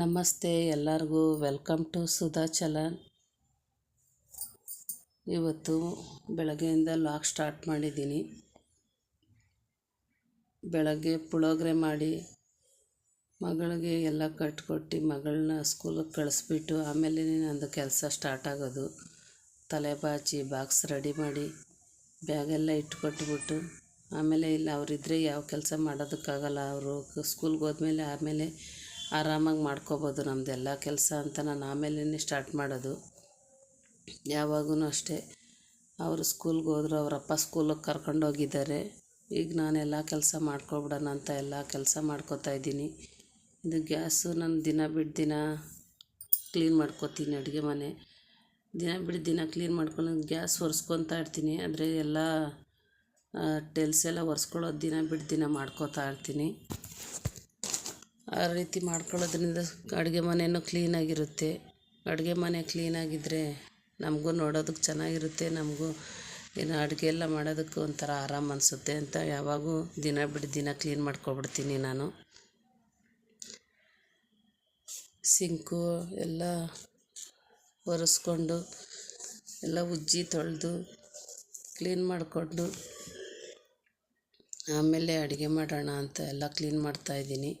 ನಮಸ್ತೆ, ಎಲ್ಲರಿಗೂ welcome to Sudha challan. ಇವತ್ತು ಬೆಳಗ್ಗೆಯಿಂದ ಲಾಕ್ ಸ್ಟಾರ್ಟ್ ಮಾಡಿದ್ದೀನಿ. ಬೆಳಗ್ಗೆ ಪುಳೋಗ್ರೆ ಮಾಡಿ ಮಗಳಿಗೆ ಎಲ್ಲ ಕಟ್ಕೊಟ್ಟು ಮಗಳನ್ನ ಸ್ಕೂಲಿಗೆ ಕಳಿಸ್ಬಿಟ್ಟು ಆಮೇಲೆ ನಂದು ಕೆಲಸ ಸ್ಟಾರ್ಟ್ ಆಗೋದು. ತಲೆ ಬಾಚಿ, ಬಾಕ್ಸ್ ರೆಡಿ ಮಾಡಿ ಬ್ಯಾಗೆಲ್ಲ ಇಟ್ಕೊಟ್ಬಿಟ್ಟು ಆಮೇಲೆ ಇಲ್ಲಿ ಅವರಿದ್ದರೆ ಯಾವ ಕೆಲಸ ಮಾಡೋದಕ್ಕಾಗಲ್ಲ. ಅವರು ಸ್ಕೂಲ್ಗೆ ಹೋದ್ಮೇಲೆ ಆಮೇಲೆ ಆರಾಮಾಗಿ ಮಾಡ್ಕೋಬೋದು ನಮ್ಮದೆಲ್ಲ ಕೆಲಸ ಅಂತ ನಾನು ಆಮೇಲೇ ಸ್ಟಾರ್ಟ್ ಮಾಡೋದು. ಯಾವಾಗೂ ಅಷ್ಟೇ. ಅವರು ಸ್ಕೂಲ್ಗೆ ಹೋದ್ರು ಅವರಪ್ಪ ಸ್ಕೂಲಿಗೆ ಕರ್ಕೊಂಡೋಗಿದ್ದಾರೆ ಈಗ ನಾನು ಎಲ್ಲ ಕೆಲಸ ಮಾಡ್ಕೊಬಿಡೋಣ ಅಂತ ಎಲ್ಲ ಕೆಲಸ ಮಾಡ್ಕೊತಾ ಇದ್ದೀನಿ. ಇದು ಗ್ಯಾಸು ನಾನು ದಿನ ಬಿಟ್ಟು ದಿನ ಕ್ಲೀನ್ ಮಾಡ್ಕೊತೀನಿ ಅಡುಗೆ ಮನೆ. ದಿನ ಬಿಟ್ಟು ದಿನ ಕ್ಲೀನ್ ಮಾಡ್ಕೊಂಡು ಗ್ಯಾಸ್ ಒರೆಸ್ಕೊತಾ ಇರ್ತೀನಿ. ಆದರೆ ಎಲ್ಲ ಟೆಲ್ಸ್ ಎಲ್ಲ ಒರೆಸ್ಕೊಳ್ಳೋದು ದಿನ ಬಿಟ್ಟು ದಿನ ಮಾಡ್ಕೋತಾ ಇರ್ತೀನಿ. ಆ ರೀತಿ ಮಾಡ್ಕೊಳ್ಳೋದ್ರಿಂದ ಅಡುಗೆ ಮನೆಯೂ ಕ್ಲೀನಾಗಿರುತ್ತೆ. ಅಡುಗೆ ಮನೆ ಕ್ಲೀನಾಗಿದ್ದರೆ ನಮಗೂ ನೋಡೋದಕ್ಕೆ ಚೆನ್ನಾಗಿರುತ್ತೆ, ನಮಗೂ ಏನು ಅಡುಗೆ ಎಲ್ಲ ಮಾಡೋದಕ್ಕೂ ಒಂಥರ ಆರಾಮ ಅನಿಸುತ್ತೆ ಅಂತ ಯಾವಾಗೂ ದಿನ ಬಿಟ್ಟು ದಿನ ಕ್ಲೀನ್ ಮಾಡ್ಕೊಬಿಡ್ತೀನಿ ನಾನು. ಸಿಂಕು ಎಲ್ಲ ಒರೆಸ್ಕೊಂಡು ಎಲ್ಲ ಉಜ್ಜಿ ತೊಳೆದು ಕ್ಲೀನ್ ಮಾಡಿಕೊಂಡು ಆಮೇಲೆ ಅಡುಗೆ ಮಾಡೋಣ ಅಂತ ಎಲ್ಲ ಕ್ಲೀನ್ ಮಾಡ್ತಾಯಿದ್ದೀನಿ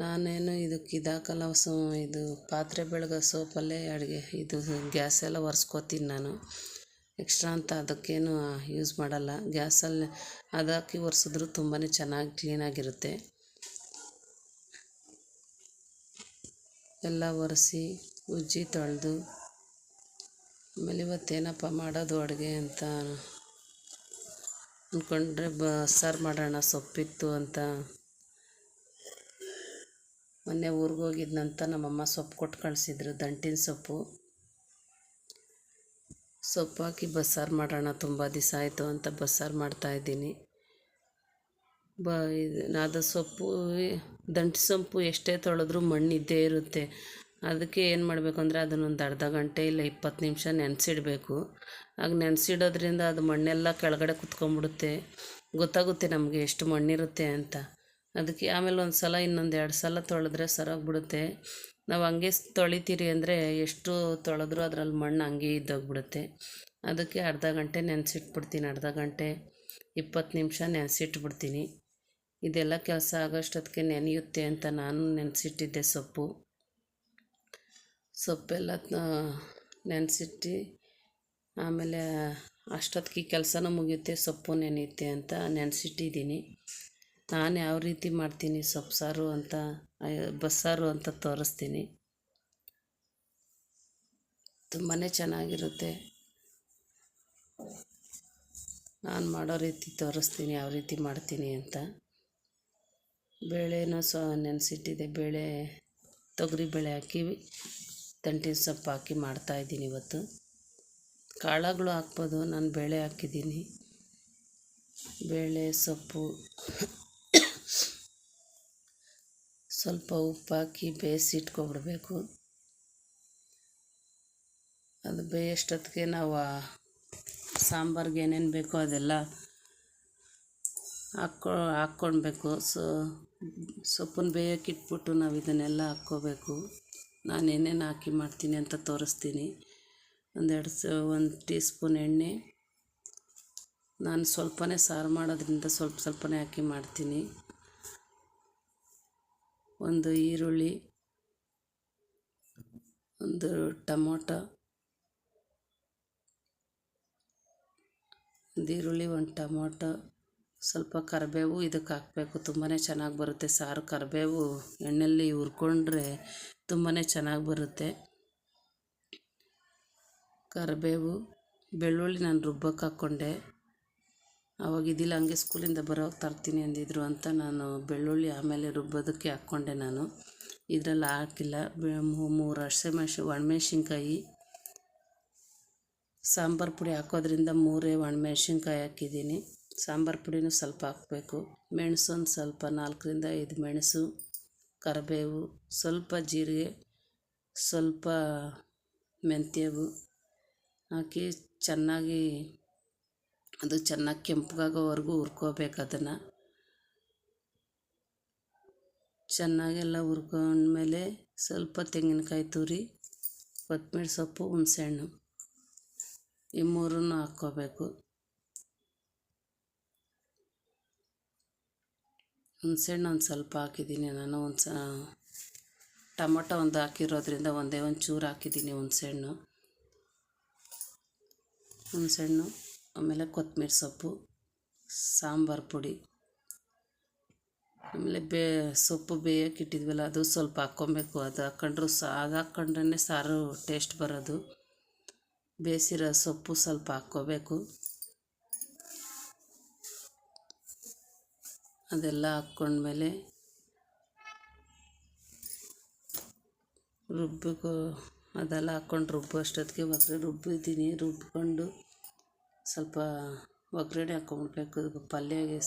ನಾನೇನು ಇದಕ್ಕೆ ಇದಾಕಲ್ಲ ಸೋ ಇದು ಪಾತ್ರೆ ಬೆಳಗೋ ಸೋಪಲ್ಲೇ ಅಡುಗೆ, ಇದು ಗ್ಯಾಸ್ ಎಲ್ಲ ಒರೆಸ್ಕೋತೀನಿ ನಾನು. ಎಕ್ಸ್ಟ್ರಾ ಅಂತ ಅದಕ್ಕೇನು ಯೂಸ್ ಮಾಡಲ್ಲ. ಗ್ಯಾಸಲ್ಲಿ ಅದಾಕಿ ಒರೆಸಿದ್ರು ತುಂಬಾ ಚೆನ್ನಾಗಿ ಕ್ಲೀನಾಗಿರುತ್ತೆ ಎಲ್ಲ ಒರೆಸಿ, ಉಜ್ಜಿ, ತೊಳೆದು, ಆಮೇಲೆ ಇವತ್ತೇನಪ್ಪ ಮಾಡೋದು ಅಡುಗೆ ಅಂತ ಅಂದ್ಕೊಂಡ್ರೆ ಬಸ್ಸಾರು ಮಾಡೋಣ ಸೊಪ್ಪಿತ್ತು ಅಂತ ಮೊನ್ನೆ ಊರಿಗೆ ಹೋಗಿದ್ನಂತ ನಮ್ಮಮ್ಮ ಸೊಪ್ಪು ಕೊಟ್ಟು ಕಳಿಸಿದ್ರು, ದಂಟಿನ ಸೊಪ್ಪು. ಸೊಪ್ಪು ಹಾಕಿ ಬಸ್ಸಾರು ಮಾಡೋಣ, ತುಂಬ ದಿವಸ ಆಯಿತು ಅಂತ ಬಸ್ಸಾರು ಮಾಡ್ತಾಯಿದ್ದೀನಿ ಬ, ಇದು ಅದು ಸೊಪ್ಪು ದಂಟು ಸೊಪ್ಪು ಎಷ್ಟೇ ತೊಳೆದ್ರೂ ಮಣ್ಣಿದ್ದೇ ಇರುತ್ತೆ. ಅದಕ್ಕೆ ಏನು ಮಾಡಬೇಕು ಅಂದರೆ ಅದನ್ನೊಂದು ಅರ್ಧ ಗಂಟೆ ಇಲ್ಲ ಇಪ್ಪತ್ತು ನಿಮಿಷ ನೆನೆಸಿಡಬೇಕು. ಆಗ ನೆನೆಸಿಡೋದ್ರಿಂದ ಅದು ಮಣ್ಣೆಲ್ಲ ಕೆಳಗಡೆ ಕುತ್ಕೊಂಡ್ಬಿಡುತ್ತೆ. ಗೊತ್ತಾಗುತ್ತೆ ನಮಗೆ ಎಷ್ಟು ಮಣ್ಣಿರುತ್ತೆ ಅಂತ. ಅದಕ್ಕೆ ಆಮೇಲೆ ಒಂದು ಸಲ, ಇನ್ನೊಂದು ಎರಡು ಸಲ ತೊಳೆದ್ರೆ ಸರೋಗ್ಬಿಡುತ್ತೆ. ನಾವು ಹಂಗೆ ತೊಳಿತೀರಿ ಅಂದರೆ ಎಷ್ಟು ತೊಳೆದ್ರೂ ಅದರಲ್ಲಿ ಮಣ್ಣು ಹಂಗೆ ಇದ್ದೋಗ್ಬಿಡುತ್ತೆ. ಅದಕ್ಕೆ ಅರ್ಧ ಗಂಟೆ ನೆನೆಸಿಟ್ಬಿಡ್ತೀನಿ, ಅರ್ಧ ಗಂಟೆ ಇಪ್ಪತ್ತು ನಿಮಿಷ ನೆನೆಸಿಟ್ಬಿಡ್ತೀನಿ. ಇದೆಲ್ಲ ಕೆಲಸ ಆಗೋಷ್ಟೊತ್ತಿಗೆ ನೆನೆಯುತ್ತೆ ಅಂತ ನಾನು ನೆನೆಸಿಟ್ಟಿದ್ದೆ ಸೊಪ್ಪು. ಸೊಪ್ಪೆಲ್ಲ ನೆನೆಸಿಟ್ಟು ಆಮೇಲೆ ಅಷ್ಟೊತ್ತಿಗೆ ಕೆಲಸನೂ ಮುಗಿಯುತ್ತೆ, ಸೊಪ್ಪು ನೆನೆಯುತ್ತೆ ಅಂತ ನೆನೆಸಿಟ್ಟಿದ್ದೀನಿ. ನಾನು ಯಾವ ರೀತಿ ಮಾಡ್ತೀನಿ ಸೊಪ್ಪು ಸಾರು ಅಂತ ಬಸ್ಸಾರು ಅಂತ ತೋರಿಸ್ತೀನಿ. ತುಂಬಾ ಚೆನ್ನಾಗಿರುತ್ತೆ. ನಾನು ಮಾಡೋ ರೀತಿ ತೋರಿಸ್ತೀನಿ, ಯಾವ ರೀತಿ ಮಾಡ್ತೀನಿ ಅಂತ. ಬೇಳೆನ ಸೊ, ನೆನೆಸಿಟ್ಟಿದೆ, ಬೇಳೆ, ತೊಗರಿ ಬೇಳೆ ಹಾಕಿ, ತಂಟಿನ ಸೊಪ್ಪು ಹಾಕಿ ಮಾಡ್ತಾಯಿದ್ದೀನಿ ಇವತ್ತು. ಕಾಳುಗಳು ಹಾಕ್ಬೋದು, ನಾನು ಬೇಳೆ ಹಾಕಿದ್ದೀನಿ. ಬೇಳೆ, ಸೊಪ್ಪು ಸ್ವಲ್ಪ ಉಪ್ಪು ಹಾಕಿ ಬೇಯಿಸಿಟ್ಕೊಬಿಡ್ಬೇಕು ಅದು ಬೇಯಷ್ಟೊತ್ತಿಗೆ ನಾವು ಸಾಂಬಾರ್ಗೆ ಏನೇನು ಬೇಕೋ ಅದೆಲ್ಲ ಹಾಕ್ಕೊ ಹಾಕ್ಕೊಳ್ಬೇಕು. ಸೊ ಸೊಪ್ಪನ್ನು ಬೇಯೋಕೆ ಇಟ್ಬಿಟ್ಟು ನಾವು ಇದನ್ನೆಲ್ಲ ಹಾಕ್ಕೋಬೇಕು ನಾನು ಏನೇನು ಹಾಕಿ ಮಾಡ್ತೀನಿ ಅಂತ ತೋರಿಸ್ತೀನಿ. ಒಂದೆರಡು ಸ, ಒಂದು ಟೀ ಸ್ಪೂನ್ ಎಣ್ಣೆ. ನಾನು ಸ್ವಲ್ಪನೇ ಸಾರು ಮಾಡೋದ್ರಿಂದ ಸ್ವಲ್ಪ ಸ್ವಲ್ಪನೇ ಹಾಕಿ ಮಾಡ್ತೀನಿ. ಒಂದು ಈರುಳ್ಳಿ, ಒಂದು ಟೊಮೊಟೊ, ಒಂದು ಈರುಳ್ಳಿ, ಒಂದು ಟೊಮೊಟೊ, ಸ್ವಲ್ಪ ಕರಿಬೇವು ಇದಕ್ಕೆ ಹಾಕಬೇಕು. ತುಂಬಾ ಚೆನ್ನಾಗಿ ಬರುತ್ತೆ ಸಾರು. ಕರಿಬೇವು ಎಣ್ಣೆಯಲ್ಲಿ ಹುರ್ಕೊಂಡ್ರೆ ತುಂಬಾ ಚೆನ್ನಾಗಿ ಬರುತ್ತೆ. ಕರಿಬೇವು, ಬೆಳ್ಳುಳ್ಳಿ ನಾನು ರುಬ್ಬಕ್ಕೆ ಹಾಕ್ಕೊಂಡೆ ಅವಾಗ ಇದಿಲ್ಲ, ಹಂಗೆ ಸ್ಕೂಲಿಂದ ಬರೋವಾಗ ತರ್ತೀನಿ ಅಂದಿದ್ರು ಅಂತ ನಾನು ಬೆಳ್ಳುಳ್ಳಿ ಆಮೇಲೆ ರುಬ್ಬೋದಕ್ಕೆ ಹಾಕ್ಕೊಂಡೆ ನಾನು. ಇದರಲ್ಲಿ ಹಾಕಿಲ್ಲ. ಮೂರು ಹಸಿಮೆಣ್ಸು ಒಣಮೆಣ್ಸಿನ್ಕಾಯಿ, ಸಾಂಬಾರು ಪುಡಿ ಹಾಕೋದ್ರಿಂದ ಮೂರೇ ಒಣಮೆಣ್ಸಿನ್ಕಾಯಿ ಹಾಕಿದ್ದೀನಿ. ಸಾಂಬಾರು ಪುಡಿನೂ ಸ್ವಲ್ಪ ಹಾಕಬೇಕು. ಮೆಣಸು ಒಂದು ಸ್ವಲ್ಪ, ನಾಲ್ಕರಿಂದ ಐದು ಮೆಣಸು, ಕರಿಬೇವು, ಸ್ವಲ್ಪ ಜೀರಿಗೆ, ಸ್ವಲ್ಪ ಮೆಂತ್ಯವು ಹಾಕಿ ಚೆನ್ನಾಗಿ ಅದು ಚೆನ್ನಾಗಿ ಕೆಂಪಗಾಗೋವರೆಗೂ ಹುರ್ಕೋಬೇಕು ಅದನ್ನು. ಚೆನ್ನಾಗೆಲ್ಲ ಹುರ್ಕೊಂಡ್ಮೇಲೆ ಸ್ವಲ್ಪ ತೆಂಗಿನಕಾಯಿ ತುರಿ ಕೊತ್ತಂಬರಿ ಸೊಪ್ಪು, ಹುಣಸೆಹಣ್ಣು ಈ ಮೂರನ್ನು ಹಾಕ್ಕೋಬೇಕು. ಹುಣಸೆಹಣ್ಣು ಒಂದು ಸ್ವಲ್ಪ ಹಾಕಿದ್ದೀನಿ ನಾನು, ಒಂದು ಸ ಟೊಮೊಟೊ ಒಂದು ಹಾಕಿರೋದ್ರಿಂದ ಒಂದೇ ಒಂದು ಚೂರು ಹಾಕಿದ್ದೀನಿ ಹುಣಸೆಹಣ್ಣು. ಹುಣಸೆಹಣ್ಣು ಆಮೇಲೆ ಕೊತ್ತಂಬರಿ ಸೊಪ್ಪು, ಸಾಂಬಾರು ಪುಡಿ, ಆಮೇಲೆ ಬೇ, ಸೊಪ್ಪು ಬೇಯೋಕೆ ಇಟ್ಟಿದ್ವಲ್ಲ, ಅದು ಸ್ವಲ್ಪ ಹಾಕ್ಕೊಬೇಕು. ಅದು ಹಾಕ್ಕೊಂಡ್ರು ಸಾ, ಅದು ಹಾಕ್ಕೊಂಡ್ರೆ ಸಾರು ಟೇಸ್ಟ್ ಬರೋದು. ಬೇಯಿಸಿರೋ ಸೊಪ್ಪು ಸ್ವಲ್ಪ ಹಾಕ್ಕೋಬೇಕು. ಅದೆಲ್ಲ ಹಾಕ್ಕೊಂಡ್ಮೇಲೆ ರುಬ್ಬಿಕೋ, ಅದೆಲ್ಲ ಹಾಕ್ಕೊಂಡು ರುಬ್ಬೋ ಅಷ್ಟೊತ್ತಿಗೆ ಒಗ್ಗರಣೆ ರುಬ್ಬಿದ್ದೀನಿ ರುಬ್ಕೊಂಡು ಸ್ವಲ್ಪ ಒಗ್ಗರಣೆ ಹಾಕ್ಕೊಂಬಿಡ್ಬೇಕು. ಪಲ್ಯಗೆ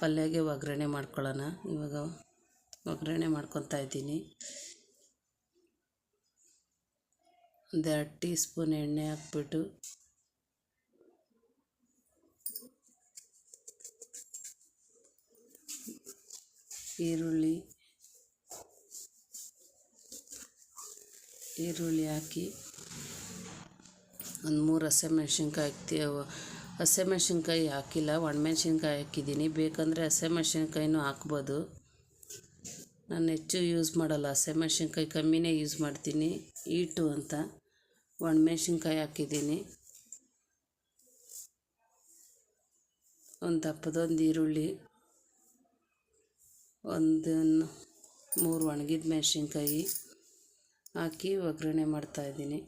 ಪಲ್ಯಗೆ ಒಗ್ಗರಣೆ ಮಾಡ್ಕೊಳ್ಳೋಣ. ಇವಾಗ ಒಗ್ಗರಣೆ ಮಾಡ್ಕೊತಾ ಇದ್ದೀನಿ. ಒಂದೆರಡು ಟೀ ಸ್ಪೂನ್ ಎಣ್ಣೆ ಹಾಕ್ಬಿಟ್ಟು ಈರುಳ್ಳಿ ಈರುಳ್ಳಿ ಹಾಕಿ ಒಂದು ಮೂರು ಹಸಿಮೆಣ್ಸಿನ್ಕಾಯಿ ಹಾಕ್ತೀವಿ ಹಸಿಮೆಣ್ಸಿನ್ಕಾಯಿ ಹಾಕಿಲ್ಲ ಒಣಮೆಣ್ಸಿನ್ಕಾಯಿ ಹಾಕಿದ್ದೀನಿ ಬೇಕಂದರೆ ಹಸಿಮೆಣ್ಸಿನ್ಕಾಯಿನೂ ಹಾಕ್ಬೋದು. ನಾನು ಹೆಚ್ಚು ಯೂಸ್ ಮಾಡಲ್ಲ ಹಸಿಮೆಣ್ಸಿನ್ಕಾಯಿ ಕಮ್ಮಿನೇ ಯೂಸ್ ಮಾಡ್ತೀನಿ. ಈಟು ಅಂತ ಒಣಮೆಣ್ಸಿನ್ಕಾಯಿ ಹಾಕಿದ್ದೀನಿ ಒಂದು ದಪ್ಪದೊಂದು ಈರುಳ್ಳಿ ಒಂದನ್ನು ಮೂರು ಒಣಗಿದ ಮೆಣಸಿನ್ಕಾಯಿ ಹಾಕಿ ಒಗ್ಗರಣೆ ಮಾಡ್ತಾಯಿದ್ದೀನಿ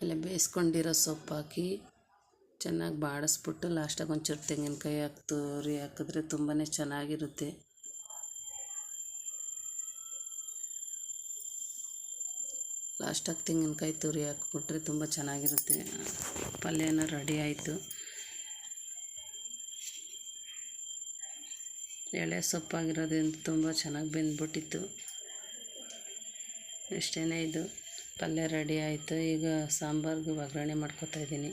ಆಮೇಲೆ ಬೇಯಿಸ್ಕೊಂಡಿರೋ ಸೊಪ್ಪು ಹಾಕಿ ಚೆನ್ನಾಗಿ ಬಾಡಿಸ್ಬಿಟ್ಟು ಲಾಸ್ಟಾಗಿ ಒಂಚೂರು ತೆಂಗಿನಕಾಯಿ ಹಾಕಿ ತುರಿ ಹಾಕಿದ್ರೆ ತುಂಬಾ ಚೆನ್ನಾಗಿರುತ್ತೆ. ಲಾಸ್ಟಾಗಿ ತೆಂಗಿನಕಾಯಿ ತುರಿ ಹಾಕ್ಬಿಟ್ರೆ ತುಂಬ ಚೆನ್ನಾಗಿರುತ್ತೆ. ಪಲ್ಯನ ರೆಡಿ ಆಯಿತು. ಎಳೆ ಸೊಪ್ಪಾಗಿರೋದ್ರಿಂದ ತುಂಬ ಚೆನ್ನಾಗಿ ಬೆಂದ್ಬಿಟ್ಟಿತ್ತು. ಇಷ್ಟೇ ಇದು. ಪಲ್ಯ ರೆಡಿ ಆಯಿತು. ಈಗ ಸಾಂಬಾರ್ಗೆ ಒಗ್ಗರಣೆ ಮಾಡ್ಕೊತಾ ಇದ್ದೀನಿ.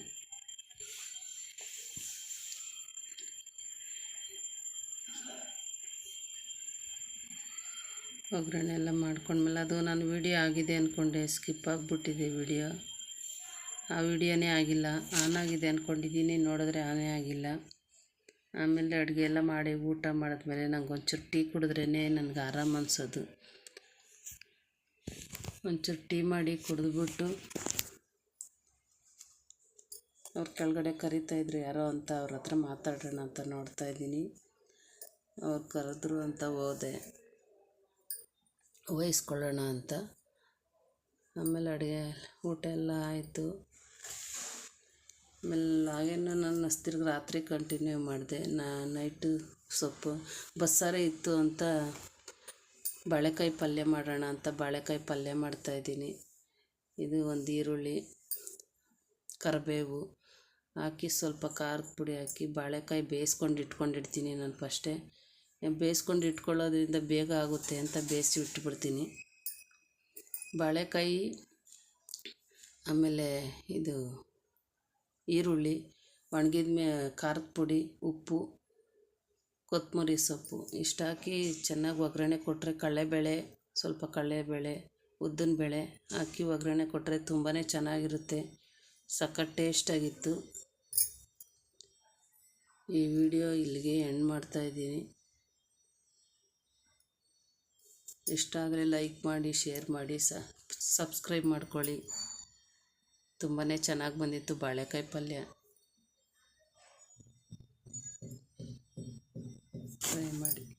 ಒಗ್ಗರಣೆ ಎಲ್ಲ ಮಾಡ್ಕೊಂಡ್ಮೇಲೆ ಅದು ನಾನು ವಿಡಿಯೋ ಆಗಿದೆ ಅಂದ್ಕೊಂಡೆ ಸ್ಕಿಪ್ ಆಗಿಬಿಟ್ಟಿದೆ ವಿಡಿಯೋ. ಆ ವಿಡಿಯೋನೇ ಆಗಿಲ್ಲ. ಆನ್ ಆಗಿದೆ ಅಂದ್ಕೊಂಡಿದ್ದೀನಿ ನೋಡಿದ್ರೆ ಆನೇ ಆಗಿಲ್ಲ. ಆಮೇಲೆ ಅಡುಗೆ ಎಲ್ಲ ಮಾಡಿ ಊಟ ಮಾಡಿದ್ಮೇಲೆ ನಂಗೆ ಒಂಚೂರು ಟೀ ಕುಡಿದ್ರೇ ನನಗೆ ಆರಾಮ ಅನಿಸೋದು. ಒಂಚೂರು ಟೀ ಮಾಡಿ ಕುಡಿದ್ಬಿಟ್ಟು ಅವ್ರ ಕೆಳಗಡೆ ಕರಿತಾಯಿದ್ರು ಯಾರೋ ಅಂತ ಅವ್ರ ಹತ್ರ ಮಾತಾಡೋಣ ಅಂತ ನೋಡ್ತಾ ಇದ್ದೀನಿ. ಅವ್ರು ಕರೆದ್ರು ಅಂತ ಹೋದೆ. ವಹಿಸ್ಕೊಳ್ಳೋಣ ಅಂತ. ಆಮೇಲೆ ಅಡುಗೆ ಊಟ ಎಲ್ಲ ಆಯಿತು. ಆಮೇಲೆ ಹಾಗೇನು ನಾನು ತಿರ್ಗಿ ರಾತ್ರಿ ಕಂಟಿನ್ಯೂ ಮಾಡಿದೆ. ನೈಟು ಸೊಪ್ಪು, ಬಸ್ಸಾರೇ ಇತ್ತು ಅಂತ ಬಾಳೆಕಾಯಿ ಪಲ್ಯ ಮಾಡೋಣ ಅಂತ ಬಾಳೆಕಾಯಿ ಪಲ್ಯ ಮಾಡ್ತಾಯಿದ್ದೀನಿ ಇದು ಒಂದು ಈರುಳ್ಳಿ, ಕರಿಬೇವು ಹಾಕಿ ಸ್ವಲ್ಪ ಖಾರದ ಪುಡಿ ಹಾಕಿ ಬಾಳೆಕಾಯಿ ಬೇಯಿಸ್ಕೊಂಡು ಇಟ್ಕೊಂಡಿರ್ತೀನಿ ನಾನು ಫಸ್ಟೇ. ಬೇಯಿಸ್ಕೊಂಡು ಇಟ್ಕೊಳ್ಳೋದ್ರಿಂದ ಬೇಗ ಆಗುತ್ತೆ ಅಂತ ಬೇಯಿಸಿ ಇಟ್ಬಿಡ್ತೀನಿ. ಬಾಳೆಕಾಯಿ, ಆಮೇಲೆ ಇದು ಈರುಳ್ಳಿ ಒಣಗಿದ ಮೇ ಖಾರದ ಪುಡಿ, ಉಪ್ಪು ಕೊತ್ತಂಬರಿ ಸೊಪ್ಪು. ಇಷ್ಟು ಹಾಕಿ ಚೆನ್ನಾಗಿ ಒಗ್ಗರಣೆ ಕೊಟ್ಟರೆ ಕಡಲೆಬೇಳೆ ಸ್ವಲ್ಪ ಕಡಲೆಬೇಳೆ ಉದ್ದಿನಬೇಳೆ ಹಾಕಿ ಒಗ್ಗರಣೆ ಕೊಟ್ಟರೆ ತುಂಬಾ ಚೆನ್ನಾಗಿರುತ್ತೆ. ಸಖತ್ ಟೇಸ್ಟಾಗಿತ್ತು ಈ ವಿಡಿಯೋ ಇಲ್ಲಿಗೆ ಎಂಡ್ ಮಾಡ್ತಾಯಿದ್ದೀನಿ ಇಷ್ಟ ಆದರೆ ಲೈಕ್ ಮಾಡಿ ಶೇರ್ ಮಾಡಿ ಸಬ್ಸ್ಕ್ರೈಬ್ ಮಾಡ್ಕೊಳ್ಳಿ. ತುಂಬಾ ಚೆನ್ನಾಗಿ ಬಂದಿತ್ತು ಬಾಳೆಕಾಯಿ ಪಲ್ಯ. ಫ್ರೈ ಮಾಡಿ.